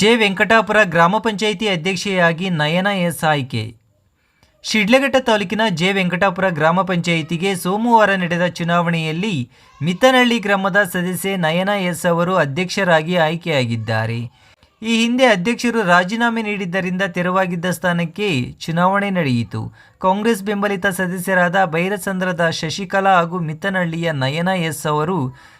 J Venkatapura ಗ್ರಾಮ ಪಂಚಾಯಿತಿ ಅಧ್ಯಕ್ಷೆಯಾಗಿ ನಯನ S ಆಯ್ಕೆ. ಶಿಡ್ಲಘಟ್ಟ ತಾಲೂಕಿನ ಜೆ ವೆಂಕಟಾಪುರ ಗ್ರಾಮ ಪಂಚಾಯಿತಿಗೆ ಸೋಮವಾರ ನಡೆದ ಚುನಾವಣೆಯಲ್ಲಿ ಮಿತನಹಳ್ಳಿ ಗ್ರಾಮದ ಸದಸ್ಯೆ ನಯನ ಎಸ್ ಅವರು ಅಧ್ಯಕ್ಷರಾಗಿ ಆಯ್ಕೆಯಾಗಿದ್ದಾರೆ. ಈ ಹಿಂದೆ ಅಧ್ಯಕ್ಷರು ರಾಜೀನಾಮೆ ನೀಡಿದ್ದರಿಂದ ತೆರವಾಗಿದ್ದ ಸ್ಥಾನಕ್ಕೆ ಚುನಾವಣೆ ನಡೆಯಿತು. ಕಾಂಗ್ರೆಸ್ ಬೆಂಬಲಿತ ಸದಸ್ಯರಾದ ಬೈರಸಂದ್ರದ ಶಶಿಕಲಾ ಹಾಗೂ ಮಿತ್ತನಹಳ್ಳಿಯ ನಯನ ಎಸ್ ಅವರು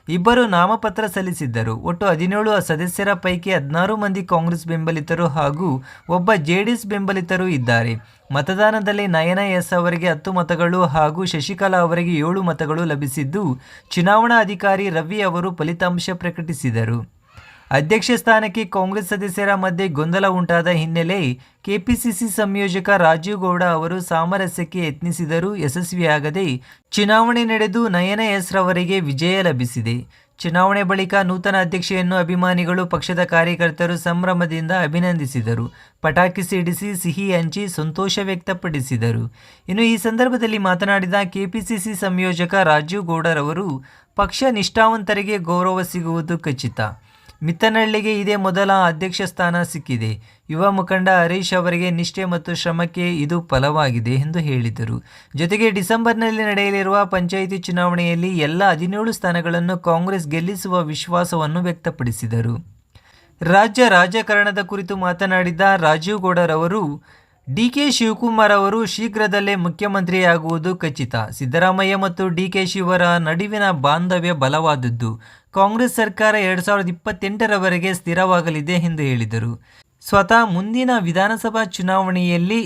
ಇಬ್ಬರು ನಾಮಪತ್ರ ಸಲ್ಲಿಸಿದ್ದರು. ಒಟ್ಟು ಹದಿನೇಳು ಸದಸ್ಯರ ಪೈಕಿ ಹದಿನಾರು ಮಂದಿ ಕಾಂಗ್ರೆಸ್ ಬೆಂಬಲಿತರು ಹಾಗೂ ಒಬ್ಬ ಜೆಡಿಎಸ್ ಬೆಂಬಲಿತರು ಇದ್ದಾರೆ. ಮತದಾನದಲ್ಲಿ ನಯನ ಎಸ್ ಅವರಿಗೆ ಹತ್ತು ಮತಗಳು ಹಾಗೂ ಶಶಿಕಲಾ ಅವರಿಗೆ ಏಳು ಮತಗಳು ಲಭಿಸಿದ್ದು ಚುನಾವಣಾ ಅಧಿಕಾರಿ ರವಿ ಅವರು ಫಲಿತಾಂಶ ಪ್ರಕಟಿಸಿದರು. ಅಧ್ಯಕ್ಷ ಸ್ಥಾನಕ್ಕೆ ಕಾಂಗ್ರೆಸ್ ಸದಸ್ಯರ ಮಧ್ಯೆ ಗೊಂದಲ ಉಂಟಾದ ಹಿನ್ನೆಲೆ ಕೆಪಿಸಿಸಿ ಸಂಯೋಜಕ ರಾಜೀವ್ ಗೌಡ ಅವರು ಸಾಮರಸ್ಯಕ್ಕೆ ಯತ್ನಿಸಿದರೂ ಯಶಸ್ವಿಯಾಗದೆ ಚುನಾವಣೆ ನಡೆದು ನಯನ ಎಸ್ ರವರಿಗೆ ವಿಜಯ ಲಭಿಸಿದೆ. ಚುನಾವಣೆ ಬಳಿಕ ನೂತನ ಅಧ್ಯಕ್ಷೆಯನ್ನು ಅಭಿಮಾನಿಗಳು ಪಕ್ಷದ ಕಾರ್ಯಕರ್ತರು ಸಂಭ್ರಮದಿಂದ ಅಭಿನಂದಿಸಿದರು. ಪಟಾಕಿ ಸಿಡಿಸಿ ಸಿಹಿ ಹಂಚಿ ಸಂತೋಷ ವ್ಯಕ್ತಪಡಿಸಿದರು. ಇನ್ನು ಈ ಸಂದರ್ಭದಲ್ಲಿ ಮಾತನಾಡಿದ ಕೆಪಿಸಿಸಿ ಸಂಯೋಜಕ ರಾಜೀವ್ ಗೌಡರವರು, ಪಕ್ಷ ನಿಷ್ಠಾವಂತರಿಗೆ ಗೌರವ ಸಿಗುವುದು ಖಚಿತ. ಮಿತ್ತನಹಳ್ಳಿಗೆ ಇದೇ ಮೊದಲ ಅಧ್ಯಕ್ಷ ಸ್ಥಾನ ಸಿಕ್ಕಿದೆ. ಯುವ ಮುಖಂಡ ಹರೀಶ್ ಅವರಿಗೆ ನಿಷ್ಠೆ ಮತ್ತು ಶ್ರಮಕ್ಕೆ ಇದು ಫಲವಾಗಿದೆ ಎಂದು ಹೇಳಿದರು. ಜೊತೆಗೆ ಡಿಸೆಂಬರ್ನಲ್ಲಿ ನಡೆಯಲಿರುವ ಪಂಚಾಯಿತಿ ಚುನಾವಣೆಯಲ್ಲಿ ಎಲ್ಲ ಹದಿನೇಳು ಸ್ಥಾನಗಳನ್ನು ಕಾಂಗ್ರೆಸ್ ಗೆಲ್ಲಿಸುವ ವಿಶ್ವಾಸವನ್ನು ವ್ಯಕ್ತಪಡಿಸಿದರು. ರಾಜ್ಯ ರಾಜಕಾರಣದ ಕುರಿತು ಮಾತನಾಡಿದ ರಾಜೀವ್ ಗೌಡರವರು ಡಿಕೆ ಶಿವಕುಮಾರ್ ಅವರು ಶೀಘ್ರದಲ್ಲೇ ಮುಖ್ಯಮಂತ್ರಿಯಾಗುವುದು ಖಚಿತ. ಸಿದ್ದರಾಮಯ್ಯ ಮತ್ತು ಡಿಕೆ ಶಿವರ ನಡುವಿನ ಬಾಂಧವ್ಯ ಬಲವಾದದ್ದು. ಕಾಂಗ್ರೆಸ್ ಸರ್ಕಾರ ಎರಡು ಸಾವಿರದ ಇಪ್ಪತ್ತೆಂಟರವರೆಗೆ ಸ್ಥಿರವಾಗಲಿದೆ ಎಂದು ಹೇಳಿದರು. ಸ್ವತಃ ಮುಂದಿನ ವಿಧಾನಸಭಾ ಚುನಾವಣೆಯಲ್ಲಿ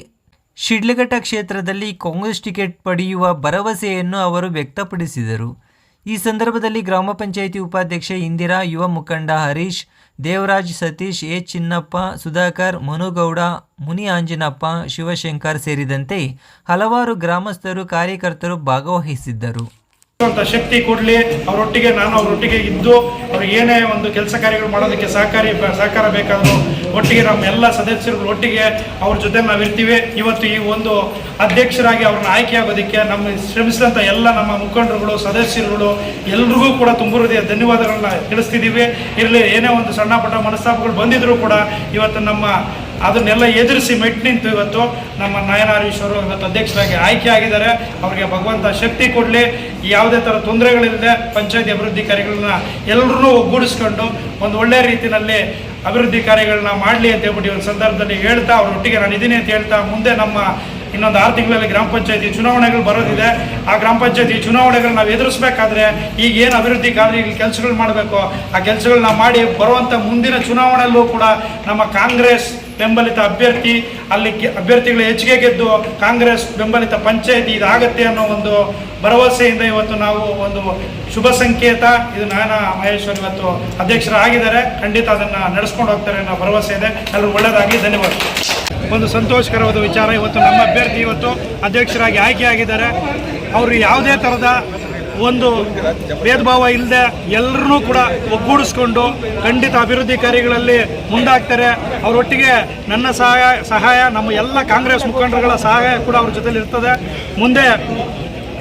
ಶಿಡ್ಲಘಟ್ಟ ಕ್ಷೇತ್ರದಲ್ಲಿ ಕಾಂಗ್ರೆಸ್ ಟಿಕೆಟ್ ಪಡೆಯುವ ಭರವಸೆಯನ್ನು ಅವರು ವ್ಯಕ್ತಪಡಿಸಿದರು. ಈ ಸಂದರ್ಭದಲ್ಲಿ ಗ್ರಾಮ ಪಂಚಾಯಿತಿ ಉಪಾಧ್ಯಕ್ಷ ಇಂದಿರಾ, ಯುವ ಮುಖಂಡ ಹರೀಶ್, ದೇವರಾಜ್ ಸತೀಶ್, ಎ ಚಿನ್ನಪ್ಪ, ಸುಧಾಕರ್, ಮನುಗೌಡ, ಮುನಿ ಆಂಜನಪ್ಪ, ಶಿವಶಂಕರ್ ಸೇರಿದಂತೆ ಹಲವಾರು ಗ್ರಾಮಸ್ಥರು ಕಾರ್ಯಕರ್ತರು ಭಾಗವಹಿಸಿದ್ದರು. ಅಂತ ಶಕ್ತಿ ಕೊಡ್ಲಿ. ಅವರೊಟ್ಟಿಗೆ ನಾನು, ಅವರೊಟ್ಟಿಗೆ ಇದ್ದು, ಅವ್ರಿಗೆ ಏನೇ ಒಂದು ಕೆಲಸ ಕಾರ್ಯಗಳು ಮಾಡೋದಕ್ಕೆ ಸಹಕಾರಿ ಸಹಕಾರ ಬೇಕಾದ್ರು ಒಟ್ಟಿಗೆ ನಮ್ಮ ಎಲ್ಲ ಸದಸ್ಯರುಗಳು ಒಟ್ಟಿಗೆ ಅವ್ರ ಜೊತೆ ನಾವು ಇರ್ತೀವಿ ಇವತ್ತು ಈ ಒಂದು ಅಧ್ಯಕ್ಷರಾಗಿ ಅವ್ರನ್ನ ಆಯ್ಕೆ ಆಗೋದಕ್ಕೆ ನಮ್ಮ ಶ್ರಮಿಸಿದಂಥ ಎಲ್ಲ ನಮ್ಮ ಮುಖಂಡರುಗಳು, ಸದಸ್ಯರುಗಳು ಎಲ್ರಿಗೂ ಕೂಡ ತುಂಬ ಹೃದಯ ಧನ್ಯವಾದಗಳನ್ನ ತಿಳಿಸ್ತಿದ್ದೀವಿ. ಇರಲಿ, ಏನೇ ಒಂದು ಸಣ್ಣ ಪುಟ್ಟ ಮನಸ್ತಾಪಗಳು ಬಂದಿದ್ರು ಕೂಡ ಇವತ್ತು ನಮ್ಮ ಅದನ್ನೆಲ್ಲ ಎದುರಿಸಿ ಮೆಟ್ಟು ನಿಂತು ಇವತ್ತು ನಮ್ಮ ನಯನಾರೀಶ್ವರು ಇವತ್ತು ಅಧ್ಯಕ್ಷರಾಗಿ ಆಯ್ಕೆ ಆಗಿದ್ದಾರೆ. ಅವರಿಗೆ ಭಗವಂತ ಶಕ್ತಿ ಕೊಡಲಿ. ಯಾವುದೇ ಥರ ತೊಂದರೆಗಳಿಲ್ಲದೆ ಪಂಚಾಯತಿ ಅಭಿವೃದ್ಧಿ ಕಾರ್ಯಗಳನ್ನ ಎಲ್ಲರೂ ಒಗ್ಗೂಡಿಸ್ಕೊಂಡು ಒಂದು ಒಳ್ಳೆಯ ರೀತಿಯಲ್ಲಿ ಅಭಿವೃದ್ಧಿ ಕಾರ್ಯಗಳನ್ನ ಮಾಡಲಿ ಅಂತ ಹೇಳ್ಬಿಟ್ಟು ಒಂದು ಸಂದರ್ಭದಲ್ಲಿ ಹೇಳ್ತಾ ಅವರೊಟ್ಟಿಗೆ ನಾನು ಇದ್ದೀನಿ ಅಂತ ಹೇಳ್ತಾ ಮುಂದೆ ನಮ್ಮ ಇನ್ನೊಂದು ಆರು ತಿಂಗಳಲ್ಲಿ ಗ್ರಾಮ ಪಂಚಾಯತಿ ಚುನಾವಣೆಗಳು ಬರೋದಿದೆ. ಆ ಗ್ರಾಮ ಪಂಚಾಯತಿ ಚುನಾವಣೆಗಳು ನಾವು ಎದುರಿಸಬೇಕಾದ್ರೆ ಈಗ ಏನು ಅಭಿವೃದ್ಧಿ ಕಾರ್ಯ ಕೆಲಸಗಳು ಮಾಡಬೇಕು, ಆ ಕೆಲಸಗಳನ್ನ ಮಾಡಿ ಬರುವಂಥ ಮುಂದಿನ ಚುನಾವಣೆಯಲ್ಲೂ ಕೂಡ ನಮ್ಮ ಕಾಂಗ್ರೆಸ್ ಬೆಂಬಲಿತ ಅಭ್ಯರ್ಥಿ, ಅಲ್ಲಿ ಅಭ್ಯರ್ಥಿಗಳು ಹೆಚ್ಚಿಗೆ ಗೆದ್ದು ಕಾಂಗ್ರೆಸ್ ಬೆಂಬಲಿತ ಪಂಚಾಯತಿ ಇದಾಗತ್ತೆ ಅನ್ನೋ ಒಂದು ಭರವಸೆಯಿಂದ ಇವತ್ತು ನಾವು ಒಂದು ಶುಭ ಸಂಕೇತ. ಇದು ನಾನಾ ಮಹೇಶ್ವರ್ ಇವತ್ತು ಅಧ್ಯಕ್ಷರಾಗಿದ್ದಾರೆ. ಖಂಡಿತ ಅದನ್ನು ನಡೆಸ್ಕೊಂಡು ಹೋಗ್ತಾರೆ ಅನ್ನೋ ಭರವಸೆ ಇದೆ. ಎಲ್ಲರೂ ಒಳ್ಳೆಯದಾಗಿ ಧನ್ಯವಾದ. ಒಂದು ಸಂತೋಷಕರವಾದ ವಿಚಾರ. ಇವತ್ತು ನಮ್ಮ ಅಭ್ಯರ್ಥಿ ಇವತ್ತು ಅಧ್ಯಕ್ಷರಾಗಿ ಆಯ್ಕೆಯಾಗಿದ್ದಾರೆ. ಅವರು ಯಾವುದೇ ಥರದ ಒಂದು ಭೇದ ಭಾವ ಇಲ್ಲದೆ ಎಲ್ಲರನ್ನೂ ಕೂಡ ಒಗ್ಗೂಡಿಸ್ಕೊಂಡು ಖಂಡಿತ ಅಭಿವೃದ್ಧಿ ಕಾರ್ಯಗಳಲ್ಲಿ ಮುಂದಾಗ್ತಾರೆ. ಅವರೊಟ್ಟಿಗೆ ನನ್ನ ಸಹಾಯ ಸಹಾಯ, ನಮ್ಮ ಎಲ್ಲ ಕಾಂಗ್ರೆಸ್ ಮುಖಂಡರುಗಳ ಸಹಾಯ ಕೂಡ ಅವ್ರ ಜೊತೆಲಿ ಇರ್ತದೆ. ಮುಂದೆ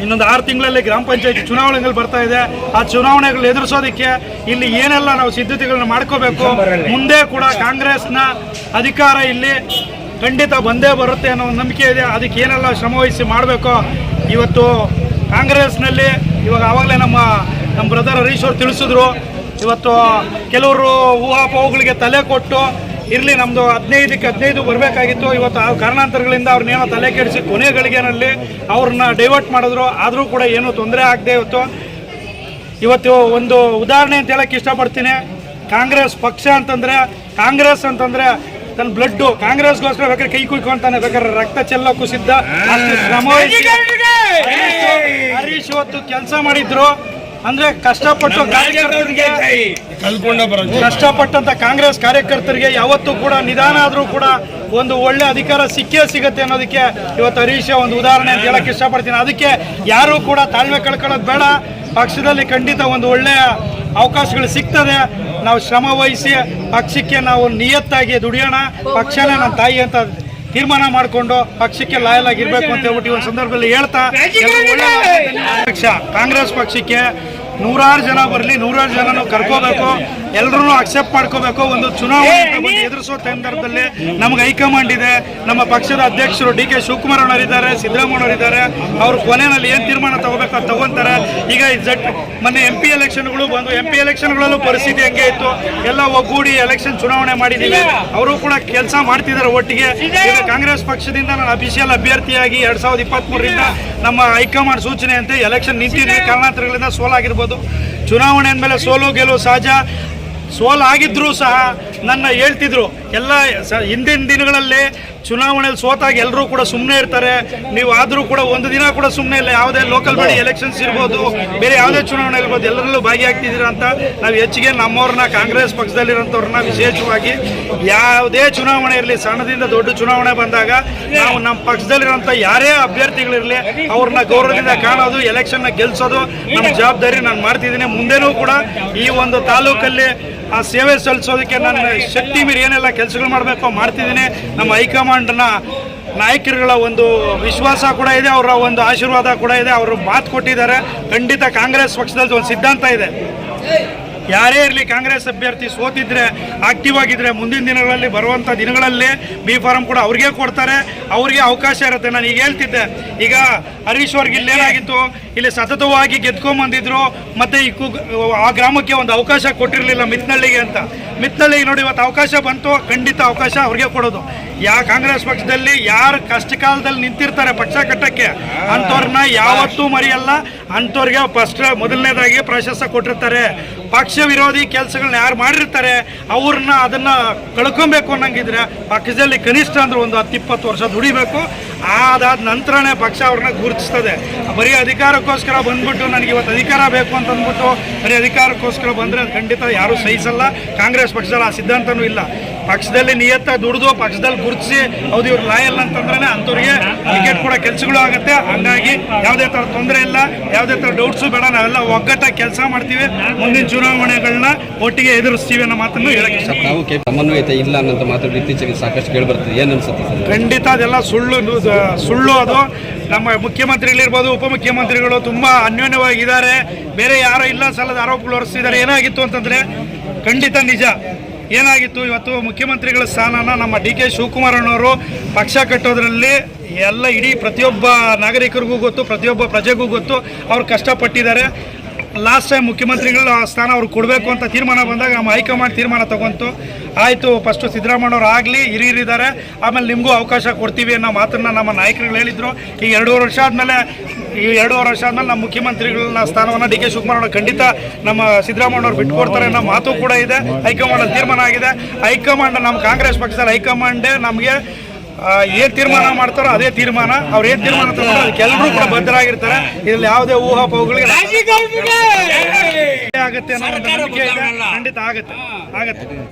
ಇನ್ನೊಂದು ಆರು ತಿಂಗಳಲ್ಲಿ ಗ್ರಾಮ ಪಂಚಾಯತಿ ಚುನಾವಣೆಗಳು ಬರ್ತಾ ಇದೆ. ಆ ಚುನಾವಣೆಗಳು ಎದುರಿಸೋದಕ್ಕೆ ಇಲ್ಲಿ ಏನೆಲ್ಲ ನಾವು ಸಿದ್ಧತೆಗಳನ್ನ ಮಾಡ್ಕೋಬೇಕು, ಮುಂದೆ ಕೂಡ ಕಾಂಗ್ರೆಸ್ನ ಅಧಿಕಾರ ಇಲ್ಲಿ ಖಂಡಿತ ಬಂದೇ ಬರುತ್ತೆ ಅನ್ನೋ ನಂಬಿಕೆ ಇದೆ. ಅದಕ್ಕೆ ಏನೆಲ್ಲ ಶ್ರಮವಹಿಸಿ ಮಾಡಬೇಕು, ಇವತ್ತು ಕಾಂಗ್ರೆಸ್ನಲ್ಲಿ ಇವಾಗ ಆವಾಗಲೇ ನಮ್ಮ ನಮ್ಮ ಬ್ರದರ್ ಹರೀಶ್ ಅವರು ತಿಳಿಸಿದ್ರು, ಇವತ್ತು ಕೆಲವರು ಊಹಾಪೋಹಗಳಿಗೆ ತಲೆ ಕೊಟ್ಟು ಇರಲಿ ನಮ್ಮದು ಹದಿನೈದಕ್ಕೆ ಹದಿನೈದು ಬರಬೇಕಾಗಿತ್ತು. ಇವತ್ತು ಆ ಕಾರಣಾಂತರಗಳಿಂದ ಅವ್ರನ್ನೇನೋ ತಲೆ ಕೆಡಿಸಿ ಕೊನೆ ಗಳಿಗೆನಲ್ಲಿ ಅವ್ರನ್ನ ಡೈವರ್ಟ್ ಮಾಡಿದ್ರು. ಆದರೂ ಕೂಡ ಏನೂ ತೊಂದರೆ ಆಗದೆ ಇವತ್ತು ಇವತ್ತು ಒಂದು ಉದಾಹರಣೆ ಅಂತ ಹೇಳಕ್ಕೆ ಇಷ್ಟಪಡ್ತೀನಿ. ಕಾಂಗ್ರೆಸ್ ಪಕ್ಷ ಅಂತಂದರೆ, ಕಾಂಗ್ರೆಸ್ ಅಂತಂದರೆ ತನ್ನ ಬ್ಲಡ್ಡು ಕಾಂಗ್ರೆಸ್ಗೋಸ್ಕರ ಬೇಕಾದ್ರೆ ಕೈ ಕುಯ್ಕೊಂತಾನೆ ಬೇಕಾದ್ರೆ ರಕ್ತ ಚೆಲ್ಲೋಕ್ಕೂ ಸಿದ್ಧ. ಶ್ರಮ ಹರೀಶ್- ಇವತ್ತು ಕೆಲಸ ಮಾಡಿದ್ರು. ಅಂದ್ರೆ ಕಷ್ಟಪಟ್ಟು ಕಾರ್ಯಕರ್ತರಿಗೆ ಕಷ್ಟಪಟ್ಟಂತ ಕಾಂಗ್ರೆಸ್ ಕಾರ್ಯಕರ್ತರಿಗೆ ಯಾವತ್ತೂ ಕೂಡ ನಿಧಾನ ಆದರೂ ಕೂಡ ಒಂದು ಒಳ್ಳೆ ಅಧಿಕಾರ ಸಿಕ್ಕೇ ಸಿಗುತ್ತೆ ಅನ್ನೋದಕ್ಕೆ ಇವತ್ತು ಹರೀಶ್ ಒಂದು ಉದಾಹರಣೆ ಅಂತ ಹೇಳಕ್ ಇಷ್ಟಪಡ್ತೀನಿ. ಅದಕ್ಕೆ ಯಾರು ಕೂಡ ತಾಳ್ಮೆ ಕಳ್ಕೊಳ್ಳೋದು ಬೇಡ. ಪಕ್ಷದಲ್ಲಿ ಖಂಡಿತ ಒಂದು ಒಳ್ಳೆಯ ಅವಕಾಶಗಳು ಸಿಗ್ತದೆ. ನಾವು ಶ್ರಮ ವಹಿಸಿ ಪಕ್ಷಕ್ಕೆ ನಾವು ನಿಯತ್ತಾಗಿ ದುಡಿಯೋಣ. ಪಕ್ಷನೇ ನನ್ನ ತಾಯಿ ಅಂತ ತೀರ್ಮಾನ ಮಾಡಿಕೊಂಡು ಪಕ್ಷಕ್ಕೆ ಲಾಯಲ್ ಆಗಿರ್ಬೇಕು ಅಂತ ಹೇಳ್ಬಿಟ್ಟು ಈ ಒಂದು ಸಂದರ್ಭದಲ್ಲಿ ಹೇಳ್ತಾ. ಪಕ್ಷ ಕಾಂಗ್ರೆಸ್ ಪಕ್ಷಕ್ಕೆ ನೂರಾರು ಜನ ಬರಲಿ ನೂರಾರು ಜನನು ಕರ್ಕೋಬೇಕು ಎಲ್ಲರೂ ಅಕ್ಸೆಪ್ಟ್ ಮಾಡ್ಕೋಬೇಕು. ಒಂದು ಚುನಾವಣೆ ಎದುರಿಸೋ ಸಂದರ್ಭದಲ್ಲಿ ನಮ್ಗೆ ಹೈಕಮಾಂಡ್ ಇದೆ. ನಮ್ಮ ಪಕ್ಷದ ಅಧ್ಯಕ್ಷರು ಡಿ ಕೆ ಶಿವಕುಮಾರ್ ಅವರಿದ್ದಾರೆ ಇದ್ದಾರೆ ಅವರು ಕೊನೆಯಲ್ಲಿ ಏನು ತೀರ್ಮಾನ ತಗೋಬೇಕು ಅದು ತಗೊಂತಾರೆ. ಈಗ ಜಟ್ ಮೊನ್ನೆ ಎಂ ಪಿ ಎಲೆಕ್ಷನ್ಗಳು ಬಂದು ಎಂ ಪಿ ಎಲೆಕ್ಷನ್ಗಳಲ್ಲೂ ಪರಿಸ್ಥಿತಿ ಹೆಂಗೆ ಇತ್ತು? ಎಲ್ಲ ಒಗ್ಗೂಡಿ ಎಲೆಕ್ಷನ್ ಚುನಾವಣೆ ಮಾಡಿದ್ದೀವಿ. ಅವರು ಕೂಡ ಕೆಲಸ ಮಾಡ್ತಿದ್ದಾರೆ ಒಟ್ಟಿಗೆ. ಈಗ ಕಾಂಗ್ರೆಸ್ ಪಕ್ಷದಿಂದ ನಾನು ಅಫಿಷಿಯಲ್ ಅಭ್ಯರ್ಥಿಯಾಗಿ ಎರಡ್ ಸಾವಿರದ ಇಪ್ಪತ್ತ್ಮೂರರಿಂದ ನಮ್ಮ ಹೈಕಮಾಂಡ್ ಸೂಚನೆಯಂತೆ ಎಲೆಕ್ಷನ್ ನಿಂತಿದೆ. ಕಾರಣಾಂತರಗಳಿಂದ ಸೋಲಾಗಿರ್ಬೋದು. ಚುನಾವಣೆ ಅಂದಮೇಲೆ ಸೋಲು ಗೆಲುವು ಸಹಜ. ಸೋಲಾಗಿದ್ರೂ ಸಹ ನನ್ನ ಹೇಳ್ತಿದ್ರು. ಎಲ್ಲ ಹಿಂದಿನ ದಿನಗಳಲ್ಲಿ ಚುನಾವಣೆಯಲ್ಲಿ ಸೋತಾಗ ಎಲ್ಲರೂ ಕೂಡ ಸುಮ್ಮನೆ ಇರ್ತಾರೆ. ನೀವು ಆದರೂ ಕೂಡ ಒಂದು ದಿನ ಕೂಡ ಸುಮ್ಮನೆ ಇಲ್ಲ. ಯಾವುದೇ ಲೋಕಲ್ ಬಾಡಿ ಎಲೆಕ್ಷನ್ಸ್ ಇರ್ಬೋದು ಬೇರೆ ಯಾವುದೇ ಚುನಾವಣೆ ಇರ್ಬೋದು ಎಲ್ಲರಲ್ಲೂ ಭಾಗಿಯಾಗ್ತಿದ್ದೀರಾ ಅಂತ ನಾವು ಹೆಚ್ಚಿಗೆ ನಮ್ಮವ್ರನ್ನ ಕಾಂಗ್ರೆಸ್ ಪಕ್ಷದಲ್ಲಿರೋಂಥವ್ರನ್ನ ವಿಶೇಷವಾಗಿ ಯಾವುದೇ ಚುನಾವಣೆ ಇರಲಿ ಸಣ್ಣದಿಂದ ದೊಡ್ಡ ಚುನಾವಣೆ ಬಂದಾಗ ನಾವು ನಮ್ಮ ಪಕ್ಷದಲ್ಲಿರೋಂಥ ಯಾರೇ ಅಭ್ಯರ್ಥಿಗಳಿರಲಿ ಅವ್ರನ್ನ ಗೌರವದಿಂದ ಕಾಣೋದು ಎಲೆಕ್ಷನ್ನ ಗೆಲ್ಸೋದು ನಮ್ಮ ಜವಾಬ್ದಾರಿ ನಾನು ಮಾಡ್ತಿದ್ದೀನಿ. ಮುಂದೆನೂ ಕೂಡ ಈ ಒಂದು ತಾಲೂಕಲ್ಲಿ ಆ ಸೇವೆ ಸಲ್ಲಿಸೋದಕ್ಕೆ ನನ್ನ ಶಕ್ತಿ ಮೀರಿ ಏನೆಲ್ಲ ಕೆಲಸಗಳು ಮಾಡಬೇಕೋ ಮಾಡ್ತಿದ್ದೀನಿ. ನಮ್ಮ ಹೈಕಮಾಂಡ್ನ ನಾಯಕರುಗಳ ಒಂದು ವಿಶ್ವಾಸ ಕೂಡ ಇದೆ, ಅವರ ಒಂದು ಆಶೀರ್ವಾದ ಕೂಡ ಇದೆ, ಅವರು ಮಾತು ಕೊಟ್ಟಿದ್ದಾರೆ. ಖಂಡಿತ ಕಾಂಗ್ರೆಸ್ ಪಕ್ಷದಲ್ಲಿ ಒಂದು ಸಿದ್ಧಾಂತ ಇದೆ. ಯಾರೇ ಇರಲಿ ಕಾಂಗ್ರೆಸ್ ಅಭ್ಯರ್ಥಿ ಸೋತಿದ್ರೆ ಆಕ್ಟಿವ್ ಆಗಿದ್ರೆ, ಮುಂದಿನ ದಿನಗಳಲ್ಲಿ ಬರುವಂಥ ದಿನಗಳಲ್ಲಿ ಬಿ ಫಾರಂ ಕೂಡ ಅವ್ರಿಗೆ ಕೊಡ್ತಾರೆ, ಅವ್ರಿಗೆ ಅವಕಾಶ ಇರುತ್ತೆ. ನಾನು ಈಗ ಹೇಳ್ತಿದ್ದೆ, ಈಗ ಹರೀಶ್ ಅವ್ರಿಗೆ ಇಲ್ಲೇನಾಗಿತ್ತು ಇಲ್ಲಿ ಸತತವಾಗಿ ಗೆದ್ಕೊಂಬಂದಿದ್ರು, ಮತ್ತೆ ಈ ಆ ಗ್ರಾಮಕ್ಕೆ ಒಂದು ಅವಕಾಶ ಕೊಟ್ಟಿರಲಿಲ್ಲ ಮಿತ್ನಳ್ಳಿಗೆ ಅಂತ. ಮಿತ್ನಳ್ಳಿಗೆ ನೋಡಿ, ಇವತ್ತು ಅವಕಾಶ ಬಂತು, ಖಂಡಿತ ಅವಕಾಶ ಅವ್ರಿಗೆ ಕೊಡೋದು. ಯಾ ಕಾಂಗ್ರೆಸ್ ಪಕ್ಷದಲ್ಲಿ ಯಾರು ಕಷ್ಟ ಕಾಲದಲ್ಲಿ ನಿಂತಿರ್ತಾರೆ ಪಕ್ಷ ಕಟ್ಟಕ್ಕೆ ಅಂಥವ್ರನ್ನ ಯಾವತ್ತೂ ಮರೆಯಲ್ಲ. ಅಂಥವ್ರಿಗೆ ಫಸ್ಟ್, ಮೊದಲನೇದಾಗಿ ಪ್ರಾಶಸ್ತ್ಯ ಕೊಟ್ಟಿರ್ತಾರೆ. ಪಕ್ಷ ವಿರೋಧಿ ಕೆಲಸಗಳನ್ನ ಯಾರು ಮಾಡಿರ್ತಾರೆ, ಅವ್ರನ್ನ ಅದನ್ನು ಕಳ್ಕೊಬೇಕು ಅನ್ನಂಗಿದ್ರೆ ಪಕ್ಷದಲ್ಲಿ ಕನಿಷ್ಠ ಅಂದ್ರೆ ಒಂದು ಹತ್ತು, ಇಪ್ಪತ್ತು ವರ್ಷ ದುಡಿಬೇಕು. ಅದಾದ ನಂತರನೇ ಪಕ್ಷ ಅವ್ರನ್ನ ಗುರುತಿಸ್ತದೆ. ಬರೀ ಅಧಿಕಾರಕ್ಕೋಸ್ಕರ ಬಂದ್ಬಿಟ್ಟು ನನಗೆ ಇವತ್ತು ಅಧಿಕಾರ ಬೇಕು ಅಂತ ಅಂದ್ಬಿಟ್ಟು ಬರೀ ಅಧಿಕಾರಕ್ಕೋಸ್ಕರ ಬಂದರೆ ಅದು ಖಂಡಿತ ಯಾರೂ ಸಹಿಸಲ್ಲ. ಕಾಂಗ್ರೆಸ್ ಪಕ್ಷದಲ್ಲಿ ಆ ಸಿದ್ಧಾಂತನೂ ಇಲ್ಲ. ಪಕ್ಷದಲ್ಲಿ ನಿಯತ್ತ ದುಡಿದು ಪಕ್ಷದಲ್ಲಿ ಗುರುತಿಸಿ ಹೌದು ಇವ್ರು ಲಾಯಲ್ ಅಂತಂದ್ರೆ ಅಂಥವ್ರಿಗೆ ಟಿಕೆಟ್ ಕೂಡ ಕೆಲಸಗಳು ಆಗುತ್ತೆ. ಹಂಗಾಗಿ ಯಾವುದೇ ಥರ ತೊಂದರೆ ಇಲ್ಲ ಯಾವುದೇ ಥರ ಡೌಟ್ಸು ಬೇಡ ನಾವೆಲ್ಲ ಒಗ್ಗಟ್ಟಾಗಿ ಕೆಲಸ ಮಾಡ್ತೀವಿ. ಮುಂದಿನ ಚುನಾವಣೆಗಳನ್ನ ಒಟ್ಟಿಗೆ ಎದುರಿಸ್ತೀವಿ ಅನ್ನೋ ಮಾತನ್ನು ಹೇಳಕ್ಕೆ ಇಷ್ಟ ಸಮನ್ವಯತೆ ಇಲ್ಲ ಅನ್ನೋಂಥ ಮಾತು ಇತ್ತೀಚೆಗೆ ಸಾಕಷ್ಟು ಕೇಳಿ ಬರ್ತದೆ ಏನು ಅನ್ಸುತ್ತೆ ಖಂಡಿತ ಅದೆಲ್ಲ ಸುಳ್ಳು ಸುಳ್ಳು ಅದು. ನಮ್ಮ ಮುಖ್ಯಮಂತ್ರಿಗಳಿರ್ಬೋದು ಉಪಮುಖ್ಯಮಂತ್ರಿಗಳು ತುಂಬಾ ಅನ್ಯೋನ್ಯವಾಗಿದ್ದಾರೆ. ಬೇರೆ ಯಾರೋ ಇಲ್ಲ ಸಲ್ಲದ ಆರೋಪಗಳು ಹೊರಿಸ್ತಿದ್ದಾರೆ ಏನಾಗಿತ್ತು ಅಂತಂದರೆ ಖಂಡಿತ ನಿಜ. ಏನಾಗಿತ್ತು? ಇವತ್ತು ಮುಖ್ಯಮಂತ್ರಿಗಳ ಸ್ಥಾನನ ನಮ್ಮ ಡಿ ಕೆ ಶಿವಕುಮಾರಣ್ಣವರು ಪಕ್ಷ ಕಟ್ಟೋದ್ರಲ್ಲಿ ಎಲ್ಲ ಇಡೀ ಪ್ರತಿಯೊಬ್ಬ ನಾಗರಿಕರಿಗೂ ಗೊತ್ತು, ಪ್ರತಿಯೊಬ್ಬ ಪ್ರಜೆಗೂ ಗೊತ್ತು. ಅವ್ರು ಕಷ್ಟಪಟ್ಟಿದ್ದಾರೆ. ಲಾಸ್ಟ್ ಟೈಮ್ ಮುಖ್ಯಮಂತ್ರಿಗಳ ಸ್ಥಾನ ಅವ್ರು ಕೊಡಬೇಕು ಅಂತ ತೀರ್ಮಾನ ಬಂದಾಗ ನಮ್ಮ ಹೈಕಮಾಂಡ್ ತೀರ್ಮಾನ ತಗೊಂತು. ಆಯಿತು ಫಸ್ಟು ಸಿದ್ದರಾಮಯ್ಯವ್ರು ಆಗಲಿ, ಹಿರಿಯರಿದ್ದಾರೆ. ಆಮೇಲೆ ನಿಮಗೂ ಅವಕಾಶ ಕೊಡ್ತೀವಿ ಅನ್ನೋ ಮಾತನ್ನು ನಮ್ಮ ನಾಯಕರುಗಳು ಹೇಳಿದರು. ಈ ಎರಡೂವರೆ ವರ್ಷ ಆದಮೇಲೆ, ಈ ಎರಡೂವರೆ ವರ್ಷ ಆದಮೇಲೆ ನಮ್ಮ ಮುಖ್ಯಮಂತ್ರಿಗಳನ್ನ ಸ್ಥಾನವನ್ನು ಡಿ ಕೆ ಶಿವಕುಮಾರ್ ಖಂಡಿತ ನಮ್ಮ ಸಿದ್ದರಾಮಯ್ಯವ್ರು ಬಿಟ್ಕೊಡ್ತಾರೆ ಅನ್ನೋ ಮಾತು ಕೂಡ ಇದೆ. ಹೈಕಮಾಂಡ್ ತೀರ್ಮಾನ ಆಗಿದೆ. ಹೈಕಮಾಂಡ್ ನಮ್ಮ ಕಾಂಗ್ರೆಸ್ ಪಕ್ಷದಲ್ಲಿ ಹೈಕಮಾಂಡೇ ನಮಗೆ ಏನು ತೀರ್ಮಾನ ಮಾಡ್ತಾರೋ ಅದೇ ತೀರ್ಮಾನ. ಅವ್ರು ಏನು ತೀರ್ಮಾನ ತಗೊಂಡ್ರೆ ಕೆಲವರು ಕೂಡ ಬದ್ಧರಾಗಿರ್ತಾರೆ. ಇದರಲ್ಲಿ ಯಾವುದೇ ಊಹಾಪೋಹಗಳಿಗೆ ಆಗುತ್ತೆ ಅನ್ನೋ ನಂಬಿಕೆ ಖಂಡಿತ ಆಗುತ್ತೆ. ಆಗುತ್ತೆ.